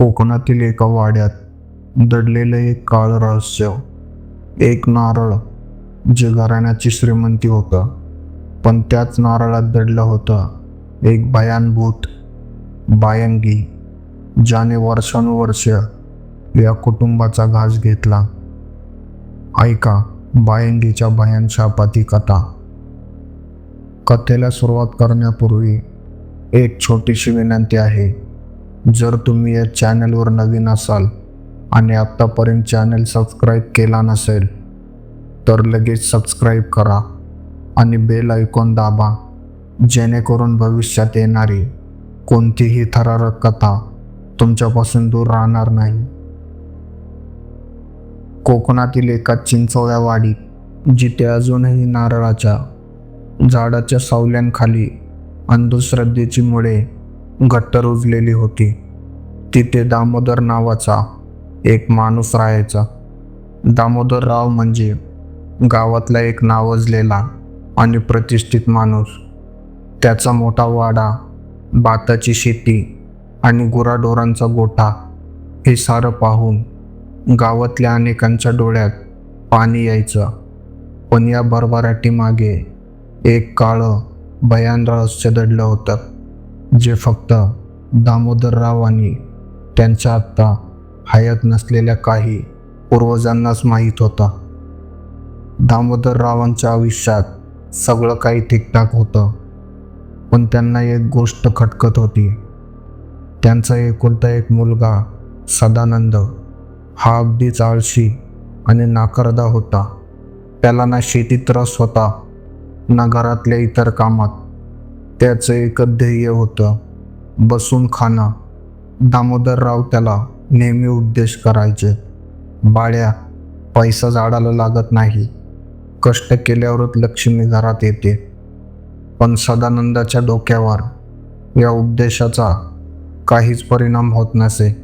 कोकणातील एका वाड्यात दडलेलं एक काळ रहस्य एक नारळ जे घराण्याची श्रीमंती होतं पण त्याच नारळात दडलं होतं एक भयानभूत बायंगी ज्याने वर्षानुवर्ष या कुटुंबाचा घास घेतला. ऐका बायंगीच्या भयान शापाती कथा. कथेला सुरुवात करण्यापूर्वी एक छोटीशी विनंती आहे. जर तुम्ही या चॅनलवर नवीन असाल आणि आत्तापर्यंत चॅनल सबस्क्राईब केला नसेल तर लगेच सबस्क्राईब करा आणि बेल ऐकून दाबा जेणेकरून भविष्यात येणारी कोणतीही थरारक कथा तुमच्यापासून दूर राहणार नाही. कोकणातील एका चिंचोळ्या वाडीत जिथे अजूनही नारळाच्या झाडाच्या सावल्यांखाली अंधश्रद्धेची मुळे घट्ट रुजलेली होती. तिथे दामोदर नावाचा एक माणूस राहायचा. दामोदरराव म्हणजे गावातला एक नावजलेला आणि प्रतिष्ठित माणूस. त्याचा मोठा वाडा भाताची शेती आणि गुराढोरांचा गोठा हे सारं पाहून गावातल्या अनेकांच्या डोळ्यात पाणी यायचं. पण या भरभराटीमागे एक काळं भयान रहस्य दडलं होतं. जे फक्त दामोदरराव आणि त्यांच्या आत्ता हयात नसलेल्या काही पूर्वजांनाच माहीत होता. दामोदररावांच्या आयुष्यात सगळं काही ठीकठाक होतं पण त्यांना एक गोष्ट खटकत होती. त्यांचा एकुलता एक मुलगा सदानंद हा अगदीच आळशी आणि नाकर्दा होता. त्याला ना शेतीत रस होता ना घरातल्या इतर कामात. त्याचं एकच ध्येय होतं बसून खाणं. दामोदरराव त्याला नेहमी उपदेश करायचे. बाळ्या पैसा झाडाला लागत नाही. कष्ट केल्यावरच लक्ष्मी घरात येते. पण सदानंदाच्या डोक्यावर या उपदेशाचा काहीच परिणाम होत नसे.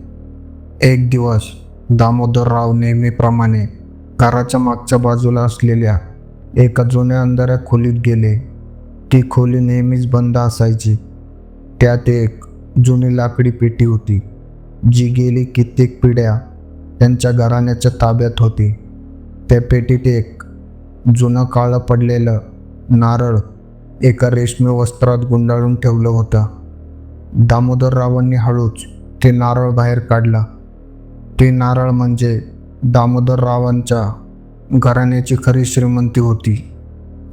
एक दिवस दामोदरराव नेहमीप्रमाणे घराच्या मागच्या बाजूला असलेल्या एका जुन्या अंधाऱ्या खोलीत गेले. ती खोली नेहमीच बंद असायची. त्यात एक जुनी लाकडी पेटी होती जी गेली कित्येक पिढ्या त्यांच्या घराण्याच्या ताब्यात होती. त्या पेटीत एक जुनं काळं पडलेलं नारळ एका रेशमी वस्त्रात गुंडाळून ठेवलं होतं. दामोदररावांनी हळूच ते नारळ बाहेर काढलं. ते नारळ म्हणजे दामोदररावांच्या घराण्याची खरी श्रीमंती होती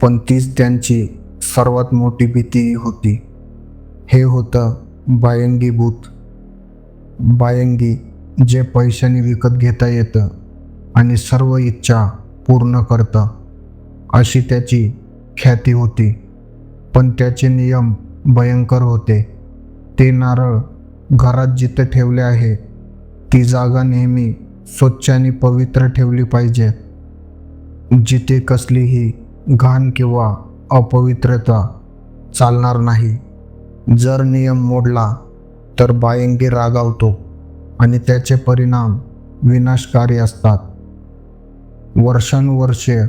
पण तीच त्यांची सर्वात मोठी भीती होती. हे होतं बायंगी भूत. बायंगी जे पैशाने विकत घेता येतं आणि सर्व इच्छा पूर्ण करतं अशी त्याची ख्याती होती. पण त्याचे नियम भयंकर होते. ते नारळ घरात जिथं ठेवले आहे ती जागा नेहमी स्वच्छ आणि पवित्र ठेवली पाहिजे. जिथे कसलीही घाण किंवा अपवित्रता चालणार नाही. जर नियम मोडला तर बायंगी रागावतो आणि त्याचे परिणाम विनाशकारी असतात. वर्षानुवर्षे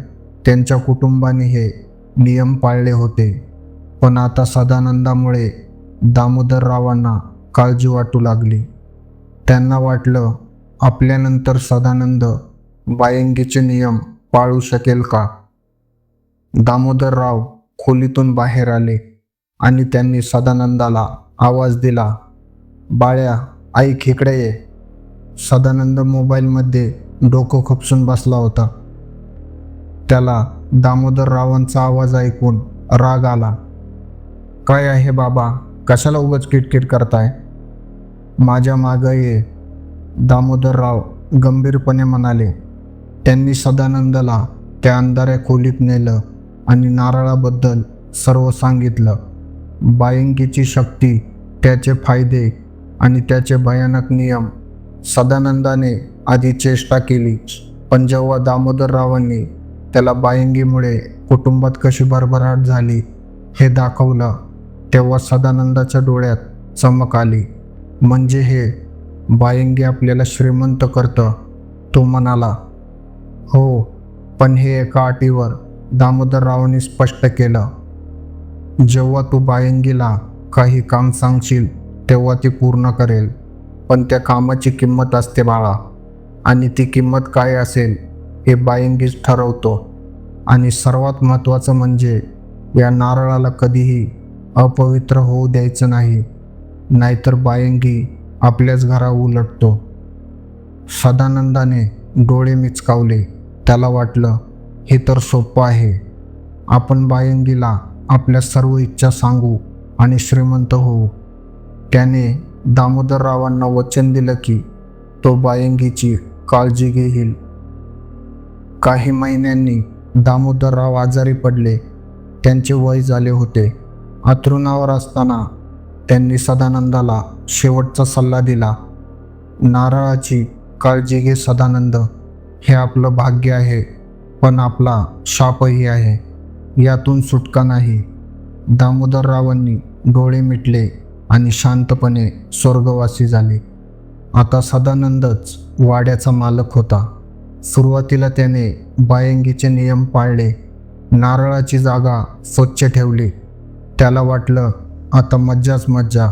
त्यांच्या कुटुंबाने हे नियम पाळले होते पण आता सदानंदामुळे दामोदररावांना काळजी वाटू लागली. त्यांना वाटलं आपल्यानंतर सदानंद बायंगीचे नियम पाळू शकेल का? दामोदरराव खोलीतून बाहेर आले आणि त्यांनी सदानंदाला आवाज दिला बाळ्या आई खेकडे ये. सदानंद मोबाईलमध्ये डोकं खपसून बसला होता. त्याला दामोदररावांचा आवाज ऐकून राग आला. काय आहे बाबा? कशाला उगाच किटकिट करताय? माझ्या मागं ये दामोदरराव गंभीरपणे म्हणाले. त्यांनी सदानंदला त्या अंधाऱ्या खोलीत नेलं. आणि नारळाबद्दल सर्व सांगितलं. बायंकीची शक्ती त्याचे फायदे आणि त्याचे भयानक नियम सदानंदाने आधी चेष्टा केली. पण जेव्हा दामोदररावांनी त्याला बायंगीमुळे कुटुंबात कशी भरभराट झाली हे दाखवलं तेव्हा सदानंदाच्या डोळ्यात चमक आली. म्हणजे हे बायंगी आपल्याला श्रीमंत करतं? तो म्हणाला हो पण हे एका अटीवर दामोदररावांनी स्पष्ट केलं जेव्हा तू बायंगीला काही काम सांगशील तेव्हा ती पूर्ण करेल. पण त्या कामाची किंमत असते बाळा. आणि ती किंमत काय असेल हे बायंगीच ठरवतो. आणि सर्वात महत्त्वाचं म्हणजे या नारळाला कधीही अपवित्र होऊ द्यायचं नाही. नाहीतर बायंगी आपल्याच घरा उलटतो. सदानंदाने डोळे मिचकावले. त्याला वाटलं हे तर सोपं आहे. आपण बायंगीला आपल्या सर्व इच्छा सांगू आणि श्रीमंत होऊ. त्याने दामोदररावांना वचन दिलं की तो बायंगीची काळजी घेईल. काही महिन्यांनी दामोदरराव आजारी पडले. त्यांचे वय झाले होते. अथरुणावर असताना त्यांनी सदानंदाला शेवटचा सल्ला दिला. नारळाची काळजी घे सदानंद. हे आपलं भाग्य आहे. पण आपला शापही आहे. यातून सुटका नाही. दामोदररावांनी डोळे मिटले आणि शांतपणे स्वर्गवासी झाले. आता सदानंदच वाड्याचा मालक होता. सुरुवातीला त्याने बायंगीचे नियम पाळले. नारळाची जागा स्वच्छ ठेवली. त्याला वाटलं आता मज्जाच मज्जा.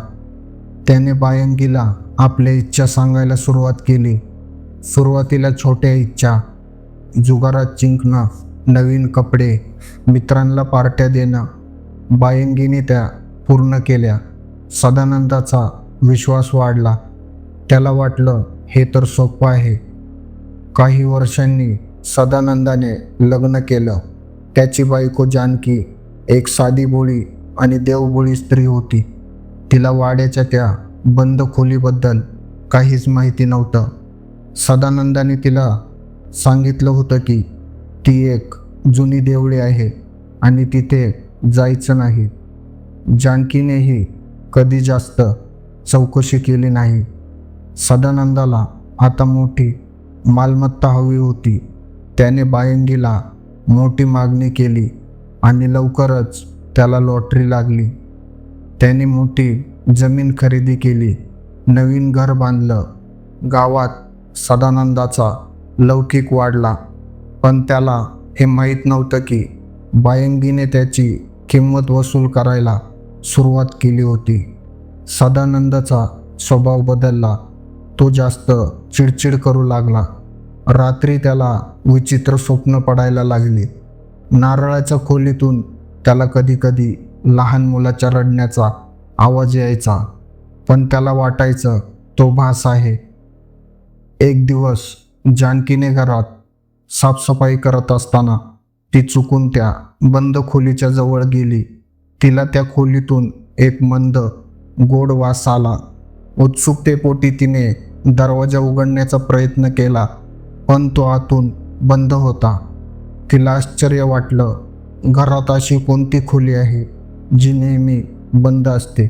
त्याने बायंगीला आपल्या इच्छा सांगायला सुरुवात केली. सुरुवातीला छोट्या इच्छा जुगारात जिंकणं नवीन कपडे मित्रांना पार्ट्या देणं बायंगीने त्या पूर्ण केल्या सदानंदाचा विश्वास वाढला. त्याला वाटलं हे तर सोपं आहे. काही वर्षांनी सदानंदाने लग्न केलं. त्याची बायको जानकी एक साधी बोळी आणि देवबोळी स्त्री होती. तिला वाड्याच्या त्या बंद खोलीबद्दल काहीच माहिती नव्हतं. सदानंदाने तिला सांगितलं होतं की ती एक जुनी देवळी आहे आणि तिथे जायचं नाही. जानकीनेही कधी जास्त चौकशी केली नाही. सदानंदाला आता मोठी मालमत्ता हवी होती. त्याने बायंगीला मोठी मागणी केली आणि लवकरच त्याला लॉटरी लागली. त्याने मोठी जमीन खरेदी केली. नवीन घर बांधलं. गावात सदानंदाचा लौकिक वाढला. पण त्याला हे माहीत नव्हतं की बायंगीने त्याची किंमत वसूल करायला सुरुवात केली होती. सदानंदचा स्वभाव बदलला. तो जास्त चिडचिड करू लागला. रात्री त्याला विचित्र स्वप्न पडायला लागली. नारळाच्या खोलीतून त्याला कधीकधी लहान मुलाच्या रडण्याचा आवाज यायचा. पण त्याला वाटायचं तो भास आहे. एक दिवस जानकीने घरात साफसफाई करत असताना ती चुकून त्या बंद खोलीच्या जवळ गेली. तिला त्या खोलीतून एक मंद गोड वास आला. उत्सुकतेपोटी तिने दरवाजा उघडण्याचा प्रयत्न केला पण तो आतून बंद होता. तिला आश्चर्य वाटलं घरात अशी कोणती खोली आहे जी नेहमी बंद असते?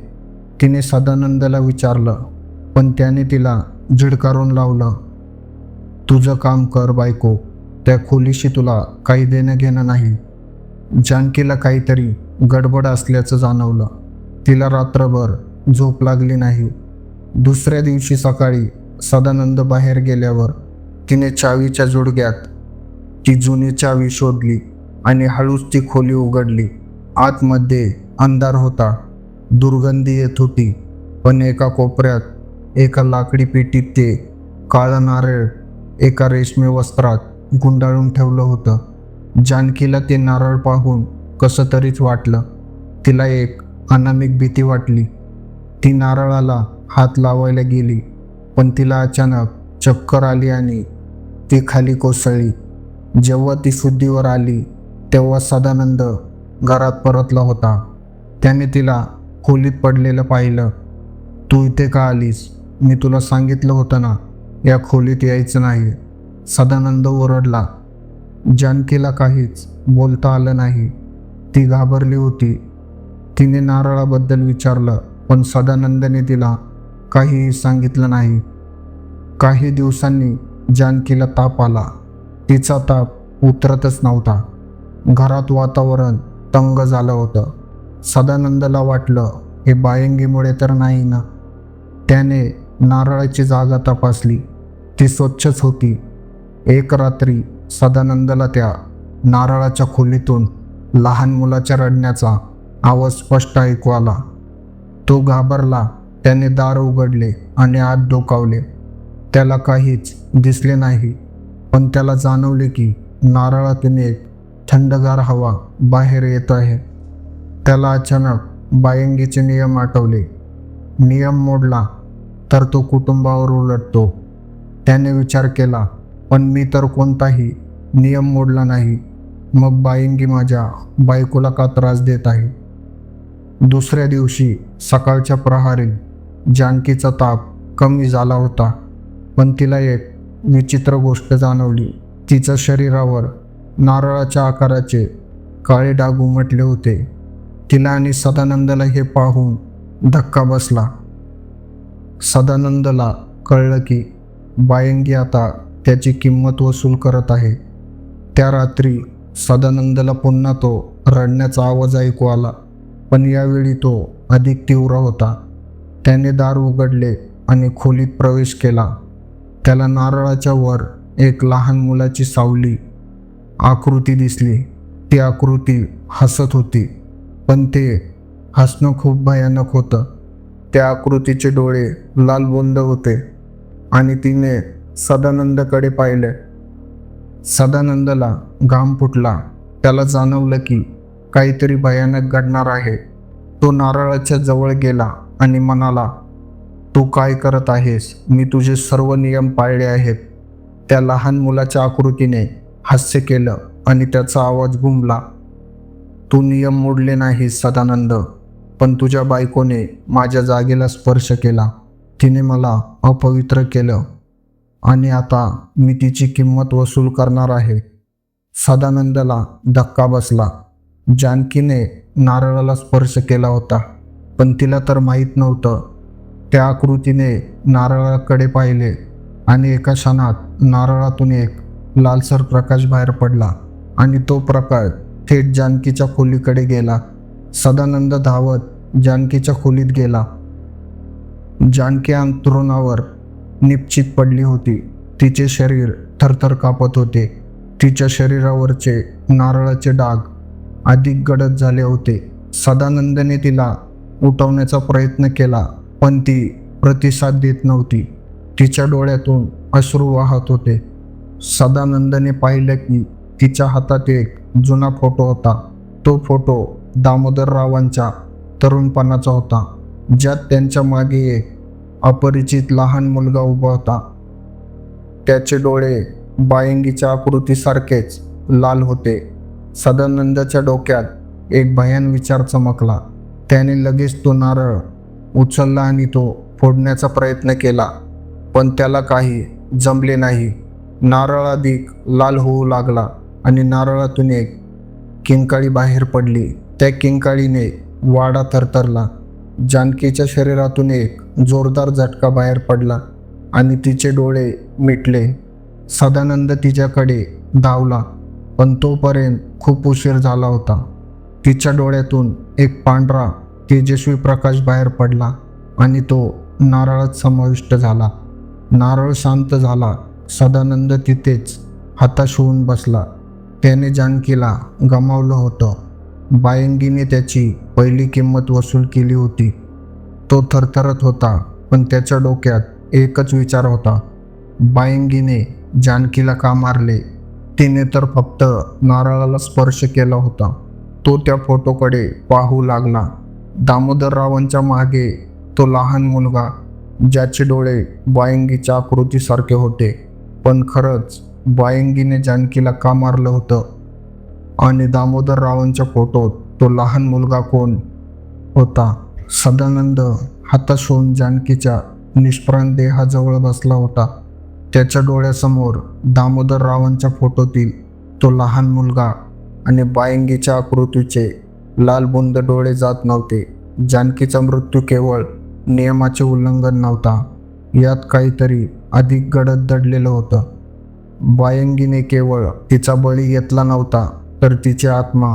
तिने सदानंदला विचारलं पण त्याने तिला झिडकारून लावलं. तुझं काम कर बायको. त्या खोलीशी तुला काही देणं घेणं नाही. जानकीला काहीतरी गडबड असल्याचं जाणवलं. तिला रात्रभर झोप लागली नाही. दुसऱ्या दिवशी सकाळी सदानंद बाहेर गेल्यावर तिने चावीच्या जोडग्यात ती जुनी चावी शोधली आणि हळूच ती खोली उघडली. आतमध्ये अंधार होता. दुर्गंधी येत होती. पण एका कोपऱ्यात एका लाकडी पेटीत ते काळं नारळ एका रेशमी वस्त्रात गुंडाळून ठेवलं होतं. जानकीला ते नारळ पाहून कसं तरीच वाटलं. तिला एक अनामिक भीती वाटली. ती नारळाला हात लावायला गेली पण तिला अचानक चक्कर आली आणि ती खाली कोसळली. जेव्हा ती शुद्धीवर आली तेव्हा सदानंद घरात परतला होता. त्याने तिला खोलीत पडलेलं पाहिलं. तू इथे का आलीस? मी तुला सांगितलं होतं ना या खोलीत यायचं नाही. सदानंद ओरडला. जानकीला काहीच बोलता आलं नाही. ती घाबरली होती. तिने नारळाबद्दल विचारलं पण सदानंदने तिला काहीही सांगितलं नाही. काही दिवसांनी जानकीला ताप आला. तिचा ताप उतरतच नव्हता. घरात वातावरण तंग झालं होतं. सदानंदला वाटलं हे बायंगीमुळे तर नाही ना? त्याने नारळाची जागा तपासली. ती स्वच्छच होती. एक रात्री सदानंदला त्या नारळाच्या खोलीतून लहान मुलाच्या रडण्याचा आवाज स्पष्ट ऐकू आला. तो घाबरला त्याने दार उघडले आणि आत डोकावले. त्याला काहीच दिसले नाही पण त्याला जाणवले की नारळातून एक थंडगार हवा बाहेर येत आहे. त्याला अचानक बायंगीचे नियम आठवले. नियम मोडला तर तो कुटुंबावर उलटतो. त्याने विचार केला पण मी तर कोणताही नियम मोडला नाही. मग बाईंगी माझ्या बायकोला का त्रास देत आहे? दुसऱ्या दिवशी सकाळच्या प्रहारी जानकीचा ताप कमी झाला होता पण तिला एक विचित्र गोष्ट जाणवली. तिच्या शरीरावर नारळाच्या आकाराचे काळे डाग उमटले होते. तिला आणि सदानंदला हे पाहून धक्का बसला. सदानंदला कळलं की बायंगी आता त्याची किंमत वसूल करत आहे. त्या रात्री सदानंदला पुन्हा तो रडण्याचा आवाज ऐकू आला पण यावेळी तो अधिक तीव्र होता. त्याने दार उघडले आणि खोलीत प्रवेश केला. त्याला नारळाच्या वर एक लहान मुलाची सावली आकृती दिसली. ती आकृती हसत होती पण ते हसणं खूप भयानक होतं. त्या आकृतीचे डोळे लाल बोंद होते. आणि तिने सदानंदकडे पाहिले. सदानंदला घाम फुटला. त्याला जाणवलं की काहीतरी भयानक घडणार आहे. तो नारळाच्या जवळ गेला आणि म्हणाला तू काय करत आहेस? मी तुझे सर्व नियम पाळले आहेत. त्या लहान मुलाच्या आकृतीने हास्य केलं आणि त्याचा आवाज घुमला. तू नियम मोडले नाहीस सदानंद पण तुझ्या बायकोने माझ्या जागेला स्पर्श केला. तिने मला अपवित्र केलं आणि आता मी तिची किंमत वसूल करणार आहे. सदानंदला धक्का बसला. जानकीने नारळाला स्पर्श केला होता पण तिला तर माहीत नव्हतं. त्या आकृतीने नारळाकडे पाहिले आणि एका क्षणात नारळातून एक लालसर प्रकाश बाहेर पडला आणि तो प्रकाश थेट जानकीच्या खोलीकडे गेला. सदानंद धावत जानकीच्या खोलीत गेला. जानकी अंतरुणावर निश्चित पडली होती. तिचे शरीर थरथर कापत होते. तिच्या शरीरावरचे नारळाचे डाग अधिक गडद झाले होते. सदानंदने तिला उठवण्याचा प्रयत्न केला पण ती प्रतिसाद देत नव्हती. तिच्या डोळ्यातून अश्रू वाहत होते. सदानंदने पाहिलं की तिच्या हातात एक जुना फोटो होता. तो फोटो दामोदररावांच्या तरुणपणाचा होता. ज्यात त्यांच्या मागे एक अपरिचित लहान मुलगा उभा होता. त्याचे डोळे बायंगीच्या आकृतीसारखेच लाल होते. सदानंदाच्या डोक्यात एक भयान विचार चमकला. त्याने लगेच तो नारळ उचलला आणि तो फोडण्याचा प्रयत्न केला पण त्याला काही जमले नाही. नारळ अधिक लाल होऊ लागला आणि नारळातून एक किंकाळी बाहेर पडली. त्या किंकाळीने वाडा थरथरला. जानकीच्या शरीरातून एक जोरदार झटका बाहेर पडला आणि तिचे डोळे मिटले. सदानंद तिच्याकडे धावला पण तोपर्यंत खूप उशीर झाला होता. तिच्या डोळ्यातून एक पांढरा तेजस्वी प्रकाश बाहेर पडला आणि तो नारळात समाविष्ट झाला. नारळ शांत झाला. सदानंद तिथेच हताश होऊन बसला. त्याने जानकीला गमावलं होतं. बायंगीने त्याची पहिली किंमत वसूल केली होती. तो थरथरत होता पण त्याच्या डोक्यात एकच विचार होता. बायंगीने जानकीला का मारले? तिने तर फक्त नारळाला स्पर्श केला होता. तो त्या फोटोकडे पाहू लागला. दामोदररावांच्या मागे तो लहान मुलगा ज्याचे डोळे बायंगीच्या आकृतीसारखे होते. पण खरंच बायंगीने जानकीला का मारलं होतं? आणि दामोदररावांच्या फोटोत तो लहान मुलगा कोण होता? सदानंद हाताश होऊन जानकीच्या निष्प्राण देहाजवळ बसला होता. त्याच्या डोळ्यासमोर दामोदररावांच्या फोटोतील तो लहान मुलगा आणि बायंगीच्या आकृतीचे लालबुंद डोळे जात नव्हते. जानकीचा मृत्यू केवळ नियमाचे उल्लंघन नव्हता. यात काहीतरी अधिक गडद दडलेलं होतं. बायंगीने केवळ तिचा बळी घेतला नव्हता. तर तिची आत्मा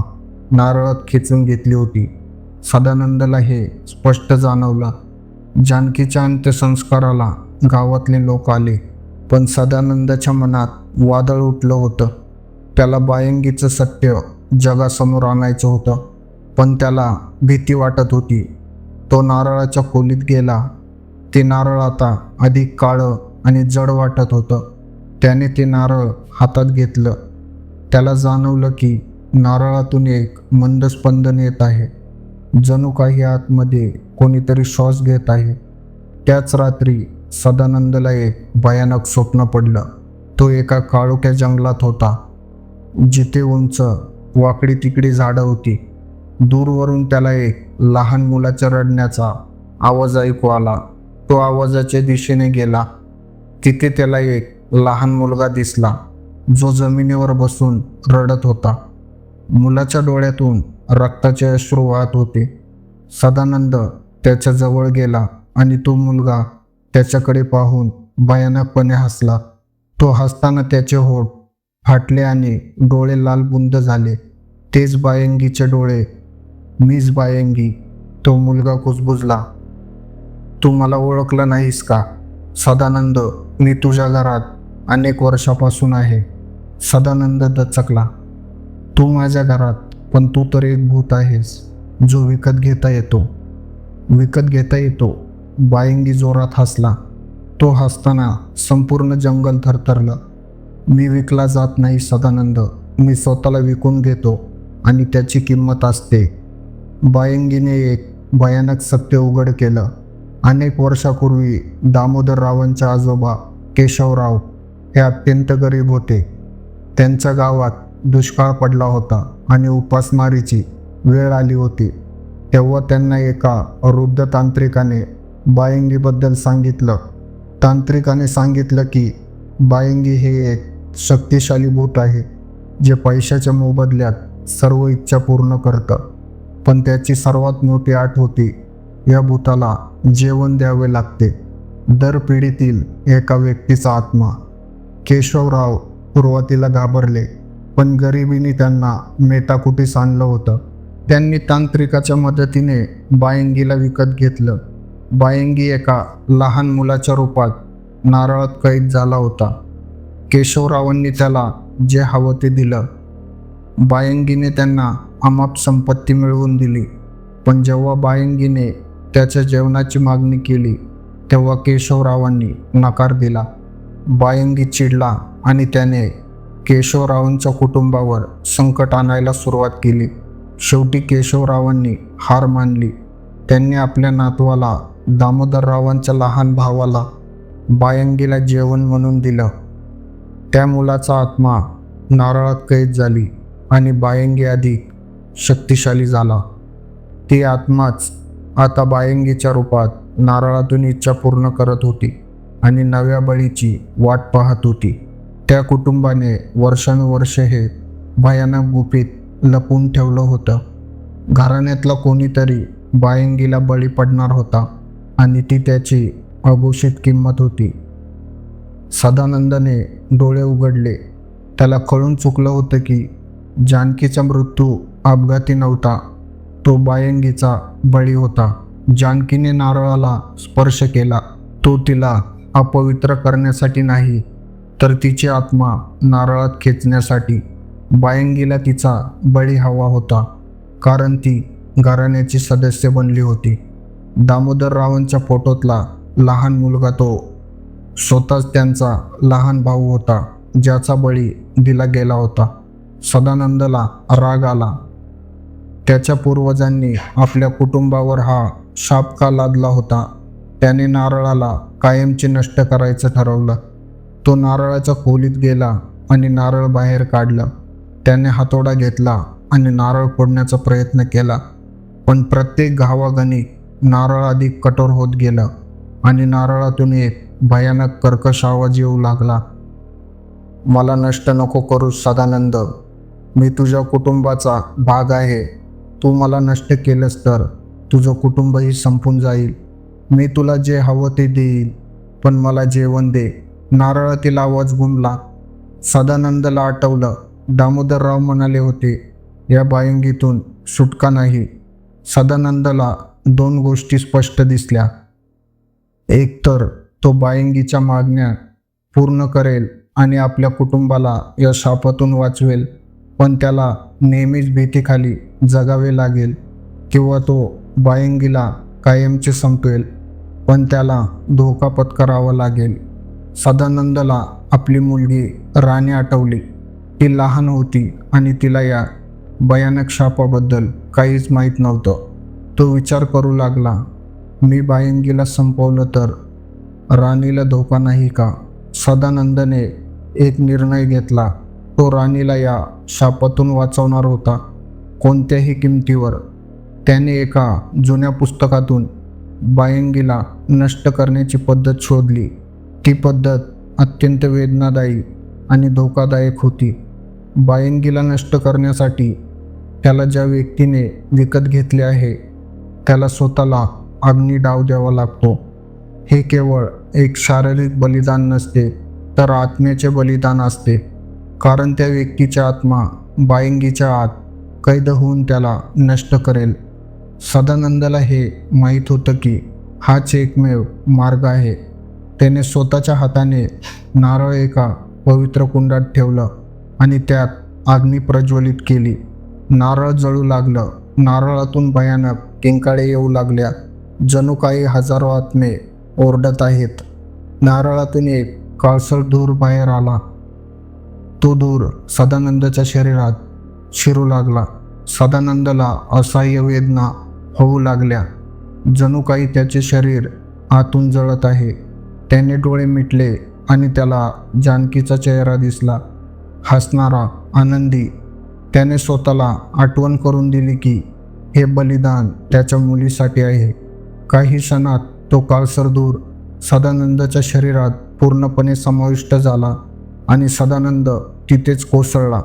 नारळात खेचून घेतली होती. सदानंदला हे स्पष्ट जाणवलं. जानकीच्या अंत्यसंस्काराला गावातले लोक आले पण सदानंदाच्या मनात वादळ उठलं होतं. त्याला बायंगीचं सत्य जगासमोर आणायचं होतं पण त्याला भीती वाटत होती. तो नारळाच्या खोलीत गेला. ते नारळ आता अधिक काळं आणि जड वाटत होतं. त्याने ते नारळ हातात घेतलं. त्याला जाणवलं की नारळातून एक मंद स्पंदन येत आहे. जणू काही आतमध्ये कोणीतरी श्वास घेत आहे. त्याच रात्री सदानंदला एक भयानक स्वप्न पडलं. तो एका काळोख्या जंगलात होता. जिथे उंच वाकडी तिकडी झाडं होती. दूरवरून त्याला एक लहान मुलाच्या रडण्याचा आवाज ऐकू आला. तो आवाजाच्या दिशेने गेला. तिथे त्याला एक लहान मुलगा दिसला. जो जमिनीवर बसून रडत होता. मुलाच्या डोळ्यातून रक्ताचे अश्रू वाहत होते. सदानंद त्याच्याजवळ गेला आणि तो मुलगा त्याच्याकडे पाहून भयानकपणे हसला. तो हसताना त्याचे होठ फाटले आणि डोळे लाल बुंद झाले. तेच बायंगीचे डोळे. मीच बायंगी. तो मुलगा कुजबुजला. तू मला ओळखलं नाहीस का? सदानंद मी तुझ्या घरात अनेक वर्षापासून आहे. सदानंद दचकला तू माझ्या घरात पण तू तर एक भूत आहेस जो विकत घेता येतो. विकत घेता येतो बायंगी जोरात हसला. तो हसताना संपूर्ण जंगल थरथरलं. मी विकला जात नाही सदानंद. मी स्वतःला विकून घेतो आणि त्याची किंमत असते. बायंगीने एक भयानक सत्य उघड केलं. अनेक वर्षापूर्वी दामोदररावांचे आजोबा केशवराव हे अत्यंत गरीब होते. त्यांच्या गावात दुष्काळ पडला होता आणि उपासमारीची वेळ आली होती. तेव्हा त्यांना एका वृद्ध तांत्रिकाने बायंगीबद्दल सांगितलं. तांत्रिकाने सांगितलं की बायंगी हे एक शक्तिशाली भूत आहे जे पैशाच्या मोबदल्यात सर्व इच्छा पूर्ण करतं. पण त्याची सर्वात मोठी आठ होती या भूताला जेवण द्यावे लागते. दर पिढीतील एका व्यक्तीचा आत्मा केशवराव सुरुवातीला घाबरले पण गरिबीने त्यांना मेटाकुटीस आणलं होतं. त्यांनी तांत्रिकाच्या मदतीने बायंगीला विकत घेतलं. बायंगी एका लहान मुलाच्या रूपात नारळात कैद झाला होता. केशवरावांनी त्याला जे हवं ते दिलं. बायंगीने त्यांना अमाप संपत्ती मिळवून दिली पण जेव्हा बायंगीने त्याच्या जेवणाची मागणी केली तेव्हा केशवरावांनी नकार दिला. बायंगी चिडला आणि त्याने केशवरावांच्या कुटुंबावर संकट आणायला सुरुवात केली. शेवटी केशवरावांनी हार मानली. त्यांनी आपल्या नातवाला दामोदररावांच्या लहान भावाला बायंगीला जेवण म्हणून दिलं. त्या मुलाचा आत्मा नारळात कैद झाली आणि बायंगी अधिक शक्तिशाली झाला. ती आत्माच आता बायंगीच्या रूपात नारळातून इच्छा पूर्ण करत होती आणि नव्या बळीची वाट पाहत होती. त्या कुटुंबाने वर्षानुवर्षे हे भयानक गुपित लपून ठेवलं होतं. घराण्यातला कोणीतरी बायंगीला बळी पडणार होता आणि ती त्याची अघोषित किंमत होती. सदानंदने डोळे उघडले. त्याला कळून चुकलं होतं की जानकीचा मृत्यू अपघाती नव्हता तो बायंगीचा बळी होता. जानकीने नारळाला स्पर्श केला. तो तिला अपवित्र करण्यासाठी नाही तर तिची आत्मा नारळात खेचण्यासाठी बायंगीला तिचा बळी हवा होता कारण ती घराण्याची सदस्य बनली होती. दामोदर रावांच्या फोटोतला लहान मुलगा तो स्वतःच त्यांचा लहान भाऊ होता ज्याचा बळी दिला गेला होता. सदानंदला राग आला. त्याच्या पूर्वजांनी आपल्या कुटुंबावर हा शाप का लादला होता? त्याने नारळाला कायमचे नष्ट करायचं ठरवलं. तो नारळाच्या खोलीत गेला आणि नारळ बाहेर काढलं. त्याने हातोडा घेतला आणि नारळ फोडण्याचा प्रयत्न केला. पण प्रत्येक घावागणी नारळ अधिक कठोर होत गेलं आणि नारळातून एक भयानक कर्कश आवाज येऊ लागला. मला नष्ट नको करू सदानंद. मी तुझ्या कुटुंबाचा भाग आहे. तू मला नष्ट केलंस तर तुझं कुटुंबही संपून जाईल. मी तुला जे हवं ते देईल पण मला जेवण दे. नारळातील आवाज गुंबला सदानंदला आठवलं दामोदरराव म्हणाले होते या बायंगीतून सुटका नाही. सदानंदला दोन गोष्टी स्पष्ट दिसल्या. एक तर तो बायंगीच्या मागण्या पूर्ण करेल आणि आपल्या कुटुंबाला या शापातून वाचवेल पण त्याला नेहमीच भीतीखाली जगावे लागेल किंवा तो बायंगीला कायमचे संपवेल पण त्याला धोका पत्करावा लागेल. सदानंदला आपली मुलगी राणी आठवली. ती लहान होती आणि तिला या भयानक शापाबद्दल काहीच माहीत नव्हतं. तो विचार करू लागला मी बायंगीला संपवलं तर राणीला धोका नाही का सदानंदने एक निर्णय घेतला. तो राणीला या शापातून वाचवणार होता कोणत्याही किमतीवर. त्याने एका जुन्या पुस्तकातून बायंगीला नष्ट करण्याची पद्धत शोधली. ती पद्धत अत्यंत वेदनादायी आणि धोकादायक होती. बायंगीला नष्ट करण्यासाठी त्याला ज्या व्यक्तीने विकत घेतले आहे त्याला स्वतःला अग्नी डाव द्यावा लागतो. हे केवळ एक शारीरिक बलिदान नसते तर आत्म्याचे बलिदान असते. कारण त्या व्यक्तीचा आत्मा बायंगीच्या आत कैद होऊन त्याला नष्ट करेल. सदानंदला हे माहीत होतं की हाच एकमेव मार्ग आहे. त्याने स्वतःच्या हाताने नारळ एका पवित्र कुंडात ठेवलं आणि त्यात अग्नी प्रज्वलित केली. नारळ जळू लागलं. नारळातून भयानक किंकाळे येऊ लागल्या. जणू काही हजारो आत्मे ओरडत आहेत. नारळातून एक काळसर धूर बाहेर आला. तो धूर सदानंदच्या शरीरात शिरू लागला. सदानंदला असह्य वेदना होऊ लागल्या. जणू काही त्याचे शरीर आतून जळत आहे. त्याने डोळे मिटले आणि त्याला जानकीचा चेहरा दिसला. हसणारा आनंदी त्याने स्वतःला आठवण करून दिली की हे बलिदान त्याच्या मुलीसाठी आहे. काही क्षणात तो काळसर दूर सदानंदच्या शरीरात पूर्णपणे समाविष्ट झाला आणि सदानंद तिथेच कोसळला.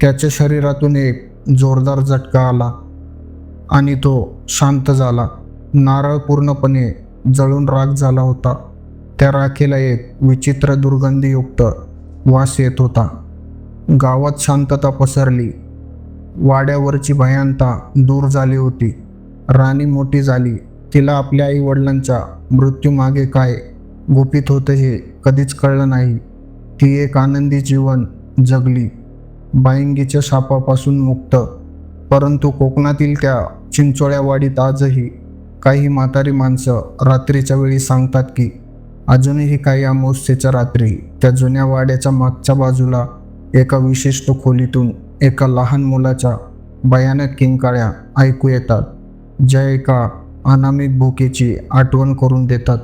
त्याच्या शरीरातून एक जोरदार झटका आला आणि तो शांत झाला. नारळ पूर्णपणे जळून राग झाला होता. त्या राखेला एक विचित्र दुर्गंधीयुक्त वास येत होता. गावात शांतता पसरली. वाड्यावरची भयांता दूर झाली होती. राणी मोठी झाली. तिला आपल्या आई वडिलांच्या मृत्यूमागे काय गुपित होतं हे कधीच कळलं नाही. ती एक आनंदी जीवन जगली. बाईंगीच्या शापापासून मुक्त. परंतु कोकणातील त्या चिंचोळ्यावाडीत आजही काही म्हातारी माणसं रात्रीच्या वेळी सांगतात की अजूनही काही अमावस्येच्या रात्री त्या जुन्या वाड्याच्या मागच्या बाजूला एका विशिष्ट खोलीतून एका लहान मुलाच्या भयानक किंकाळ्या ऐकू येतात ज्या एका अनामिक भूकेची आठवण करून देतात.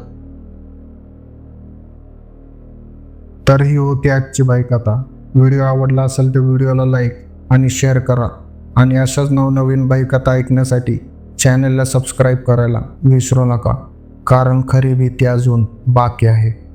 तर ही होती आजची बाईक आता. व्हिडिओ आवडला असेल तर व्हिडिओला लाईक आणि शेअर करा. आणि अशाच नवनवीन बाईक आता ऐकण्यासाठी चॅनलला सबस्क्राईब करायला विसरू नका. कारण खरी ती अजून बाकी आहे.